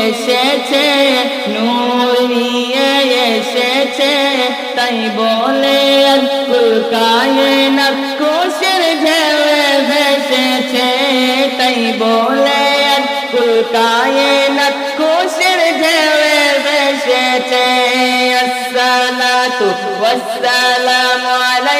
এসেছে নিয়ে এসেছে, তাই বলে কায়ে নকুশের কোশের ঝেলে ভেসেছে। তাই বলে কায়ে নকুশের কোশের ঝেলে ভেসেছে। আসসালাতু ওয়াসসালামু আলাইকুম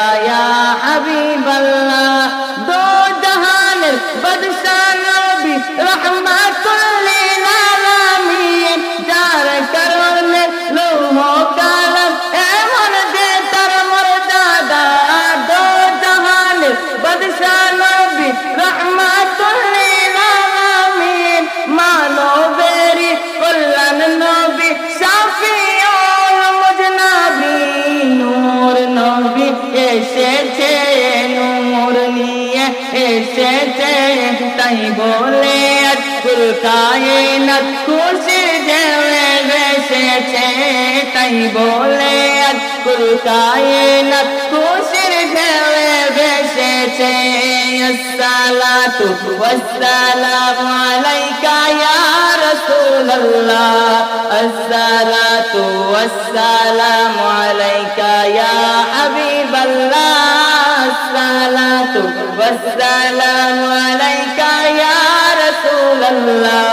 এসেছে নূর নিয়ে, এসেছে তাই বলে আকুল কায়নাত খুশি দেবে বেসেছে তাই বলে আকুল কায়নাত খুশির দেবে বেসেছে আসসালাতু ওয়াসসালামু আলাইকা ইয়া রাসূলুল্লাহ, আসসালাতু ওয়াসসালামু আলাইকা হাবিবাল্লাহ আসসালাতু ওয়াসসালামু আলাইকা ইয়া রাসূলুল্লাহ।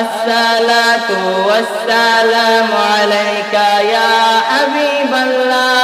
আসসালাতু ওয়াসসালামু আলাইকা ইয়া হাবিবাল্লাহ।